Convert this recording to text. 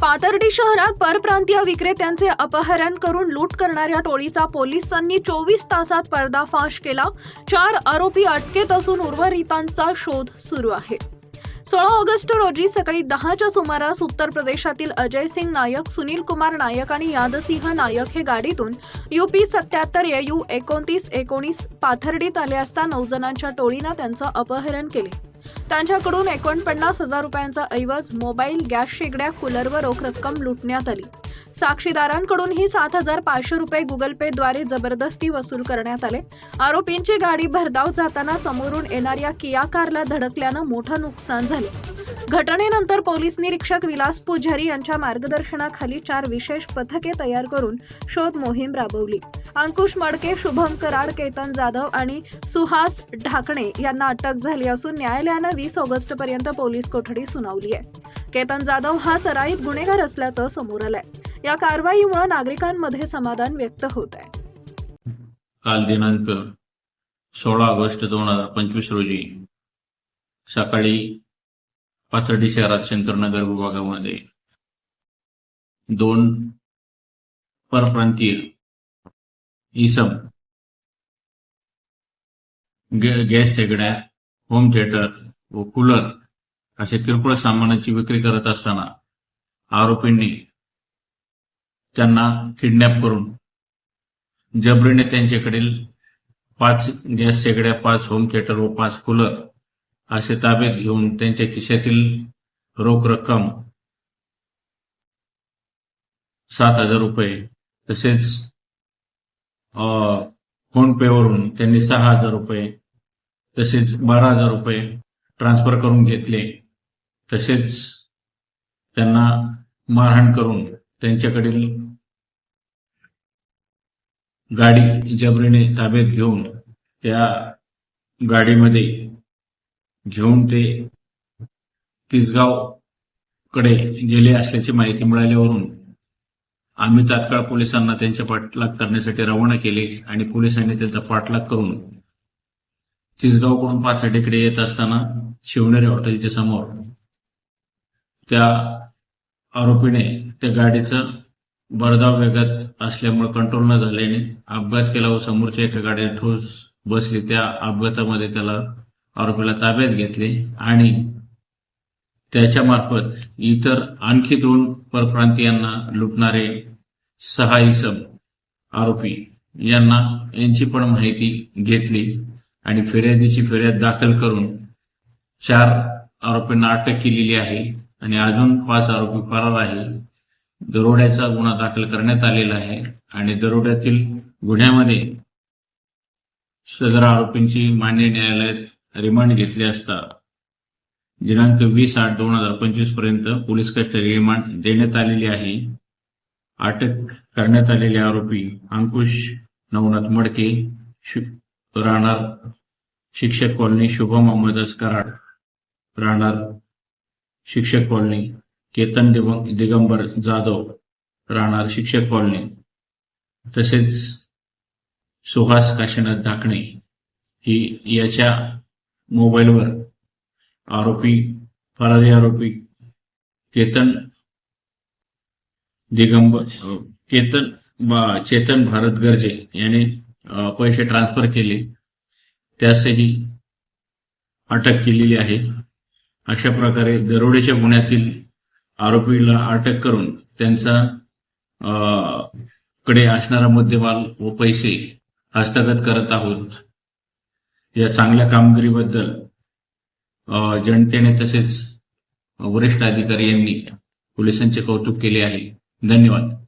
पाथर्डी शहरात परप्रांतीय विक्रेत्यांचे अपहरण करून लूट करणाऱ्या टोळीचा पोलिसांनी चोवीस तासात पर्दाफाश केला. चार आरोपी अटकेत असून उर्वरितांचा शोध सुरू आहे. सोळा ऑगस्ट रोजी सकाळी दहाच्या सुमारास उत्तर प्रदेशातील अजय सिंग नायक सुनील कुमार नायक आणि यादसिंह नायक हे गाडीतून युपी सत्याहत्तर यू एकोणतीस एकोणीस पाथर्डीत आले असता नऊ जणांच्या टोळीनं त्यांचं अपहरण केले. त्यांच्याकडून एकोणपन्नास हजार रुपयांचा ऐवज मोबाईल गॅस शेगड्या कूलरवर व रोख रक्कम लुटण्यात आली. साक्षीदारांकडूनही सात हजार पाचशे रुपये गुगल पे द्वारे जबरदस्ती वसूल करण्यात आले. आरोपींची गाडी भरधाव जाताना समोरून येणाऱ्या किया कारला धडकल्यानं मोठं नुकसान झाले. घटनेनंतर पोलीस निरीक्षक विलास पुजारी यांच्या मार्गदर्शनाखाली चार विशेष पथके तयार करून शोध मोहीम राबवली. अंकुश मडके शुभम कराड केतन जाधव आणि सुहास ढाकणे यांना अटक झाली असून न्यायालयानं वीस ऑगस्ट पर्यंत पोलीस कोठडी सुनावली आहे. केतन जाधव हा सराईत गुन्हेगार असल्याचं समोर आलंय. या कारवाईमुळे नागरिकांमध्ये समाधान व्यक्त होत आहे. काल दिनांक सोळा ऑगस्ट दोन हजार पंचवीस रोजी सकाळी पाथर्डी शहरात शंकरनगर विभागामध्ये दोन परप्रांतीय इसम गॅस शेगड्या होम थिएटर व कूलर अशा किरकोळ सामानाची विक्री करत असताना आरोपींनी त्यांना किडनॅप करून जबरीने त्यांच्याकडील पाच गॅस शेगड्या पाच होम थिएटर व पाच कूलर असे ताब्यात घेऊन त्यांच्या खिशातील रोख रक्कम सात हजार रुपये तसेच फोन पेवरून त्यांनी सहा हजार रुपये तसेच बारा हजार रुपये ट्रान्सफर करून घेतले. तसेच त्यांना मारहाण करून त्यांच्याकडील गाडी जबरीने ताब्यात घेऊन त्या गाडीमध्ये घेऊन ते तिसगावकडे गेले असल्याची माहिती मिळाल्यावरून आम्ही तात्काळ पोलिसांना त्यांच्या पाठलाग करण्यासाठी रवाना केले आणि पोलिसांनी त्यांचा पाठलाग करून तिसगावकडून पाथर्डीकडे येत असताना शिवनेरी हॉटेलच्या समोर त्या आरोपीने त्या गाडीचं भरधाव वेगात असल्यामुळे कंट्रोल न झाल्याने अपघात केला व समोरच्या एका गाडीला ठोस बसली. त्या अपघातामध्ये त्याला आरोपीला ताब्यात घेतले आणि त्याच्या मार्फत इतर आणखी दोन परप्रांतीयांना लुटणारे सहा इसम आरोपी यांना यांची पण माहिती घेतली आणि फिर्यादीची फिर्याद दाखल करून चार आरोपींना अटक केलेली आहे आणि अजून पाच आरोपी फरार आहे. दरोड्याचा गुन्हा दाखल करण्यात आलेला आहे आणि दरोड्यातील गुन्ह्यामध्ये सदर आरोपींची मान्य न्यायालयात रिमांड घेतली असता दिनांक वीस आठ दोन हजार पंचवीसपर्यंत पोलीस कस्टडी रिमांड देण्यात आलेली आहे. अटक करण्यात आलेले आरोपी अंकुश नवनाथ मडके राहणार शिक्षक कॉलनी शुभम अहमद कराड राहणार शिक्षक कॉलनी केतन दिगंबर जाधव राहणार शिक्षक कॉलनी. तसेच सुहास काशीनाथ ढाकणे ही याच्या मोबाईलवर आरोपी फरारी आरोपी केतन दिगंबर केतन चेतन भारत गर्जे याने पैसे ट्रान्सफर केले. त्यासही अटक केलेली आहे. अशा प्रकारे दरोडेच्या गुन्ह्यातील आरोपीला अटक करून त्यांचा कडे असणारा मुद्देमाल व पैसे हस्तगत करत आहोत. या चांगल्या कामगिरीबद्दल जनतेने तसेच वरिष्ठ अधिकारी यांनी पोलिसांचे कौतुक केले आहे. धन्यवाद.